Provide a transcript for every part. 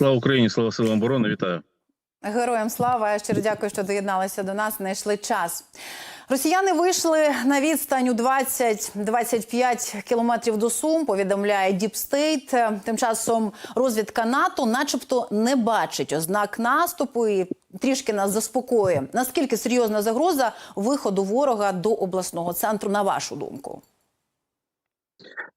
Слава Україні, слава силам оборони, вітаю. Героям слава! Я щиро дякую, що доєдналися до нас. Знайшли час. Росіяни вийшли на відстань у 20-25 кілометрів до Сум. Повідомляє Діпстейт. Тим часом розвідка НАТО, начебто, не бачить ознак наступу і трішки нас заспокоює. Наскільки серйозна загроза виходу ворога до обласного центру, на вашу думку?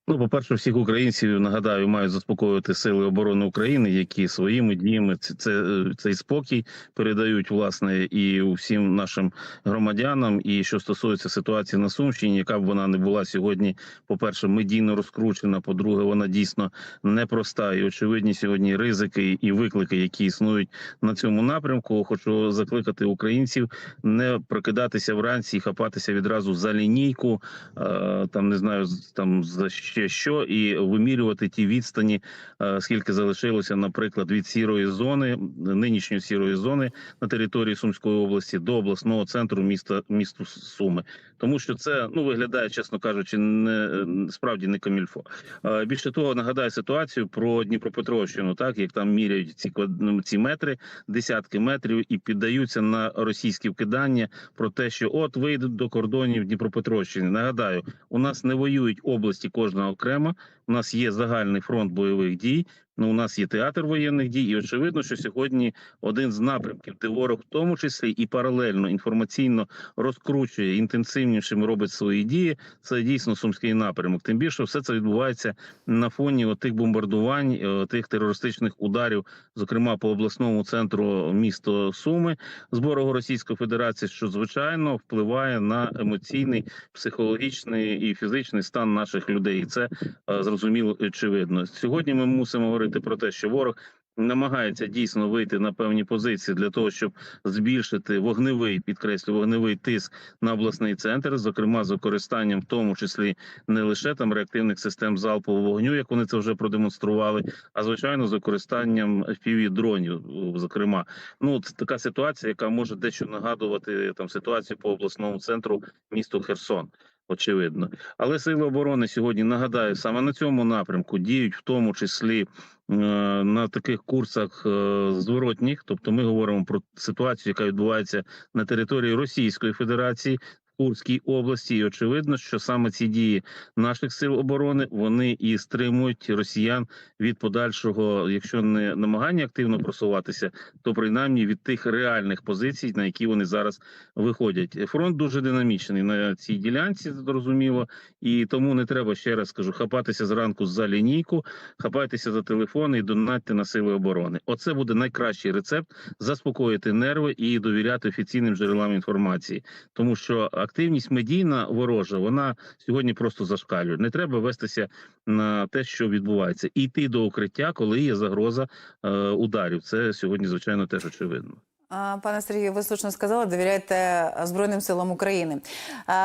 Ну, по-перше, всіх українців нагадаю, мають заспокоювати сили оборони України, які своїми діями це, це цей спокій передають власне і усім нашим громадянам. І що стосується ситуації на Сумщині, яка б вона не була сьогодні, по-перше, медійно розкручена. По-друге, вона дійсно непроста. І очевидні сьогодні ризики і виклики, які існують на цьому напрямку. Хочу закликати українців не прокидатися вранці і хапатися відразу за лінійку, е, там не знаю, там за ще що, і вимірювати ті відстані, е, скільки залишилося, наприклад, від сірої зони, нинішньої сірої зони на території Сумської області до обласного центру міста місту Суми, тому що це ну виглядає, чесно кажучи, не справді не камільфо. Е, Більше того, нагадаю ситуацію про Дніпропетровщину, так як там міряють ці ну, ці метри, десятки метрів, і піддаються на російські вкидання про те, що от вийдуть до кордонів Дніпропетровщини. Нагадаю, у нас не воюють області кожна окремо. У нас є загальний фронт бойових дій. Ну, у нас є театр воєнних дій, і очевидно, що сьогодні один з напрямків, де ворог, в тому числі і паралельно інформаційно розкручує інтенсивнішими робить свої дії. Це дійсно сумський напрямок. Тим більше все це відбувається на фоні тих бомбардувань, е, тих терористичних ударів, зокрема по обласному центру міста Суми з боку Російської Федерації, що звичайно впливає на емоційний, психологічний і фізичний стан наших людей. І це е, зрозуміло очевидно. Сьогодні ми мусимо говорити про те, що ворог. Намагається дійсно вийти на певні позиції для того, щоб збільшити вогневий, підкреслю, вогневий тиск на обласний центр, зокрема з використанням, в тому числі не лише там реактивних систем залпового вогню, як вони це вже продемонстрували, а звичайно з використанням fpv дронів. Зокрема, ну це така ситуація, яка може дещо нагадувати там ситуацію по обласному центру місту Херсон. Очевидно, але сили оборони сьогодні нагадаю саме на цьому напрямку діють в тому числі е, на таких курсах е, зворотніх. Тобто, ми говоримо про ситуацію, яка відбувається на території Російської Федерації. Курській області, і очевидно, що саме ці дії наших сил оборони вони і стримують росіян від подальшого, якщо не намагання активно просуватися, то принаймні від тих реальних позицій, на які вони зараз виходять. Фронт дуже динамічний на цій ділянці, зрозуміло, і тому не треба ще раз скажу хапатися зранку за лінійку, хапайтеся за телефони і донатьте на сили оборони. Оце буде найкращий рецепт заспокоїти нерви і довіряти офіційним джерелам інформації, тому що активність медійна ворожа вона сьогодні просто зашкалює. Не треба вестися на те, що відбувається, і йти до укриття, коли є загроза е, ударів. Це сьогодні, звичайно, теж очевидно. Пане Сергію, ви слушно сказали, довіряйте Збройним силам України.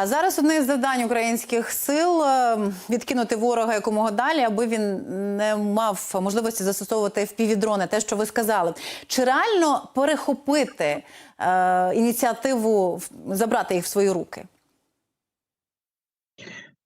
Зараз одне з завдань українських сил е, відкинути ворога якомога далі, аби він не мав можливості застосовувати впівдрони, те, що ви сказали. Чи реально перехопити е, ініціативу, забрати їх в свої руки?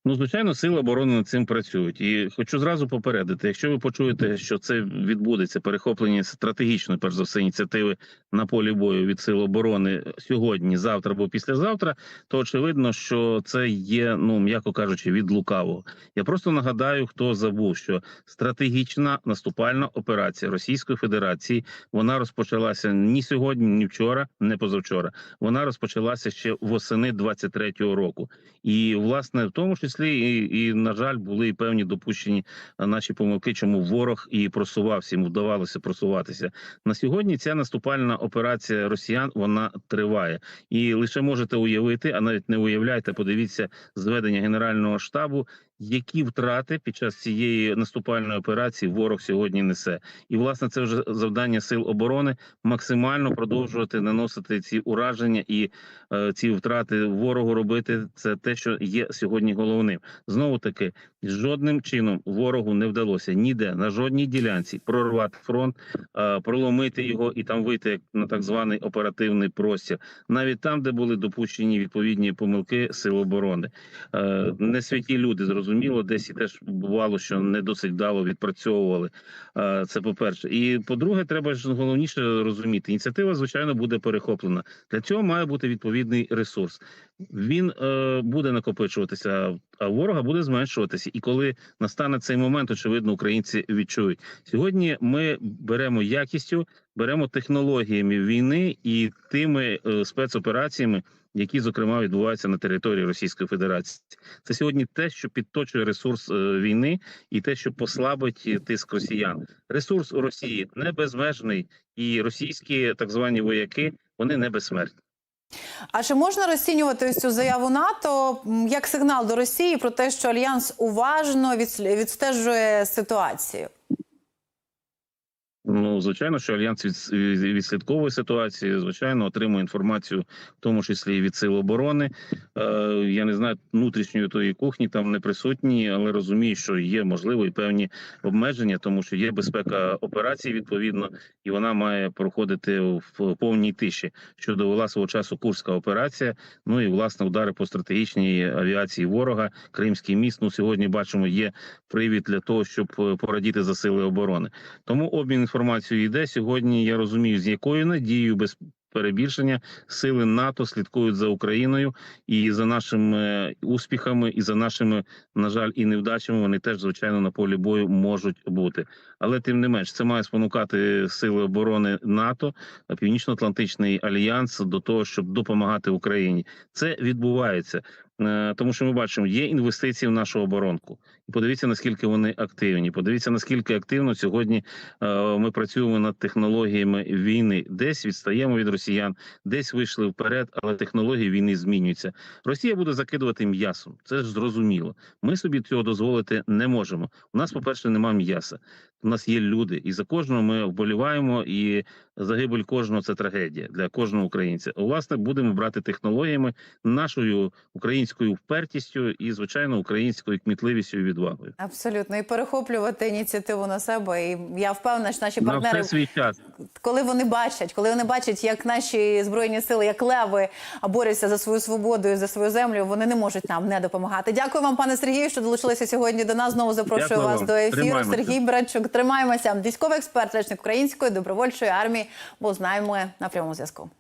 Ну, звичайно, сили оборони над цим працюють, і хочу зразу попередити: якщо ви почуєте, що це відбудеться перехоплення стратегічної, перш за все, ініціативи на полі бою від сил оборони сьогодні, завтра або післязавтра, то очевидно, що це є, ну м'яко кажучи, від лукавого. Я просто нагадаю, хто забув, що стратегічна наступальна операція Російської Федерації вона розпочалася ні сьогодні, ні вчора, не позавчора. Вона розпочалася ще восени 23-го року, і власне в тому числі і, і на жаль були і певні допущені наші помилки, чому ворог і просувався, йому вдавалося просуватися на сьогодні. Ця наступальна операція росіян вона триває, і лише можете уявити, а навіть не уявляйте, подивіться зведення генерального штабу. Які втрати під час цієї наступальної операції ворог сьогодні несе, і власне це вже завдання сил оборони максимально продовжувати наносити ці ураження і е, ці втрати ворогу робити. Це те, що є сьогодні головним. Знову таки, жодним чином ворогу не вдалося ніде на жодній ділянці прорвати фронт, е, проломити його і там вийти на так званий оперативний простір, навіть там, де були допущені відповідні помилки сил оборони. Е, не святі люди зрозуміло. Зрозуміло, десь і теж бувало, що не досить вдало відпрацьовували. Е, Це по-перше. І по-друге, треба ж головніше розуміти, ініціатива, звичайно, буде перехоплена. Для цього має бути відповідний ресурс. Він е, буде накопичуватися, а ворога буде зменшуватися. І коли настане цей момент, очевидно, українці відчують. Сьогодні ми беремо якістю, беремо технологіями війни і тими е, спецопераціями, які зокрема відбуваються на території Російської Федерації. Це сьогодні те, що підточує ресурс е, війни, і те, що послабить е, тиск росіян. Ресурс у Росії не безмежний, і російські так звані вояки вони не безсмертні. А чи можна розцінювати ось цю заяву НАТО як сигнал до Росії про те, що альянс уважно відстежує ситуацію? Ну, звичайно, що альянс від, відслідковує ситуацію, звичайно, отримує інформацію, в тому числі і від сил оборони. Е, я не знаю внутрішньої тої кухні там не присутні, але розумію, що є можливо і певні обмеження, тому що є безпека операції відповідно, і вона має проходити в повній тиші. Що довела свого часу Курська операція. Ну і власне удари по стратегічній авіації ворога, Кримський міст. Ну сьогодні бачимо, є привід для того, щоб е, порадіти за сили оборони. Тому обмін інформацією йде сьогодні. Я розумію, з якою надією без перебільшення сили НАТО слідкують за Україною і за нашими успіхами, і за нашими, на жаль, і невдачами. Вони теж звичайно на полі бою можуть бути. Але тим не менш, це має спонукати сили оборони НАТО, Північно-Атлантичний альянс до того, щоб допомагати Україні. Це відбувається. Е, Тому що ми бачимо, є інвестиції в нашу оборонку, і подивіться наскільки вони активні. Подивіться наскільки активно сьогодні е, ми працюємо над технологіями війни. Десь відстаємо від росіян, десь вийшли вперед, але технології війни змінюються. Росія буде закидувати м'ясом. Це ж зрозуміло. Ми собі цього дозволити не можемо. У нас, по перше, немає м'яса. У нас є люди, і за кожного ми вболіваємо. І загибель кожного це трагедія для кожного українця. Власне, будемо брати технологіями нашою українською впертістю і, звичайно, українською кмітливістю і відвагою. Абсолютно, і перехоплювати ініціативу на себе. І я впевнена, що наші На партнери, свій час. коли вони бачать, коли вони бачать, як наші збройні сили, як леви борються за свою свободу і за свою землю, вони не можуть нам не допомагати. Дякую вам, пане Сергію, що долучилися сьогодні до нас. Знову запрошую Дякую вас вам. до ефіру. Тримаємося. Сергій Братчук. Тримаємося. Військовий експерт, речник української добровольчої армії. Бо знаємо на прямому зв'язку.